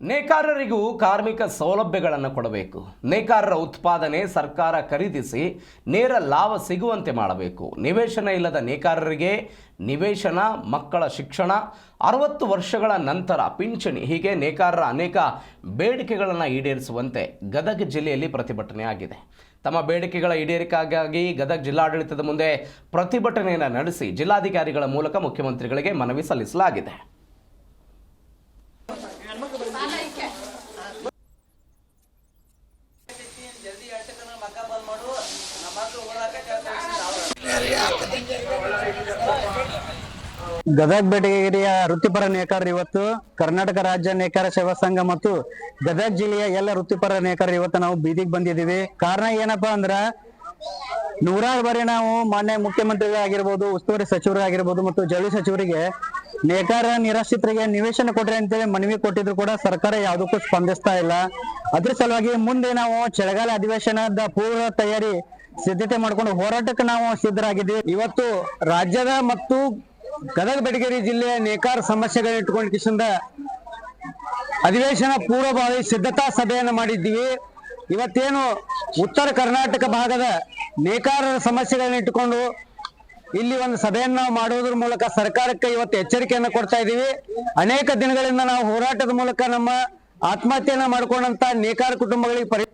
ನೇಕಾರರಿಗೂ ಕಾರ್ಮಿಕ ಸೌಲಭ್ಯಗಳನ್ನು ಕೊಡಬೇಕು. ನೇಕಾರರ ಉತ್ಪಾದನೆ ಸರ್ಕಾರ ಖರೀದಿಸಿ ನೇರ ಲಾಭ ಸಿಗುವಂತೆ ಮಾಡಬೇಕು. ನಿವೇಶನ ಇಲ್ಲದ ನೇಕಾರರಿಗೆ ನಿವೇಶನ, ಮಕ್ಕಳ ಶಿಕ್ಷಣ, ಅರವತ್ತು ವರ್ಷಗಳ ನಂತರ ಪಿಂಚಣಿ ಹೀಗೆ ನೇಕಾರರ ಅನೇಕ ಬೇಡಿಕೆಗಳನ್ನು ಈಡೇರಿಸುವಂತೆ ಗದಗ ಜಿಲ್ಲೆಯಲ್ಲಿ ಪ್ರತಿಭಟನೆ ಆಗಿದೆ. ತಮ್ಮ ಬೇಡಿಕೆಗಳ ಈಡೇರಿಕೆಗಾಗಿ ಗದಗ ಜಿಲ್ಲಾಡಳಿತದ ಮುಂದೆ ಪ್ರತಿಭಟನೆಯನ್ನು ನಡೆಸಿ ಜಿಲ್ಲಾಧಿಕಾರಿಗಳ ಮೂಲಕ ಮುಖ್ಯಮಂತ್ರಿಗಳಿಗೆ ಮನವಿ ಸಲ್ಲಿಸಲಾಗಿದೆ. ಗದಗ ಬೆಟಗೇರಿಯ ವೃತ್ತಿಪರ ನೇಕಾರರು ಇವತ್ತು ಕರ್ನಾಟಕ ರಾಜ್ಯ ನೇಕಾರ ಸೇವಾ ಸಂಘ ಮತ್ತು ಗದಗ ಜಿಲ್ಲೆಯ ಎಲ್ಲ ವೃತ್ತಿಪರ ನೇಕಾರರು ಇವತ್ತು ನಾವು ಬೀದಿಗೆ ಬಂದಿದ್ದೀವಿ. ಕಾರಣ ಏನಪ್ಪಾ ಅಂದ್ರ ನೂರಾರು ಬಾರಿ ನಾವು ಮಾನ್ಯ ಮುಖ್ಯಮಂತ್ರಿಗಳಾಗಿರ್ಬೋದು ಉಸ್ತುವಾರಿ ಸಚಿವರಾಗಿರ್ಬೋದು ಮತ್ತು ಜವಳಿ ಸಚಿವರಿಗೆ ನೇಕಾರ ನಿರಾಶ್ರಿತರಿಗೆ ನಿವೇಶನ ಕೊಡ್ರಿ ಅಂತೇಳಿ ಮನವಿ ಕೊಟ್ಟಿದ್ರು ಕೂಡ ಸರ್ಕಾರ ಯಾವುದಕ್ಕೂ ಸ್ಪಂದಿಸ್ತಾ ಇಲ್ಲ. ಅದ್ರ ಸಲುವಾಗಿ ಮುಂದೆ ನಾವು ಚಳಿಗಾಲ ಅಧಿವೇಶನದ ಪೂರ್ವ ತಯಾರಿ ಸಿದ್ಧತೆ ಮಾಡ್ಕೊಂಡು ಹೋರಾಟಕ್ಕೆ ನಾವು ಸಿದ್ಧರಾಗಿದ್ದೀವಿ. ಇವತ್ತು ರಾಜ್ಯದ ಮತ್ತು ಗದಗ ಬೆಟಗೇರಿ ಜಿಲ್ಲೆಯ ನೇಕಾರ ಸಮಸ್ಯೆಗಳನ್ನ ಇಟ್ಕೊಂಡು ಕಿಶಿಂದ ಅಧಿವೇಶನ ಪೂರ್ವಭಾವಿ ಸಿದ್ಧತಾ ಸಭೆಯನ್ನು ಮಾಡಿದ್ದೀವಿ. ಇವತ್ತೇನು ಉತ್ತರ ಕರ್ನಾಟಕ ಭಾಗದ ನೇಕಾರರ ಸಮಸ್ಯೆಗಳನ್ನ ಇಟ್ಟುಕೊಂಡು ಇಲ್ಲಿ ಒಂದು ಸಭೆಯನ್ನು ಮಾಡುವುದರ ಮೂಲಕ ಸರ್ಕಾರಕ್ಕೆ ಇವತ್ತು ಎಚ್ಚರಿಕೆಯನ್ನು ಕೊಡ್ತಾ ಇದ್ದೀವಿ ಅನೇಕ ದಿನಗಳಿಂದ ನಾವು ಹೋರಾಟದ ಮೂಲಕ ನಮ್ಮ ಆತ್ಮಹತ್ಯೆಯನ್ನ ಮಾಡ್ಕೊಂಡಂತ ನೇಕಾರ ಕುಟುಂಬಗಳಿಗೆ ಪರಿ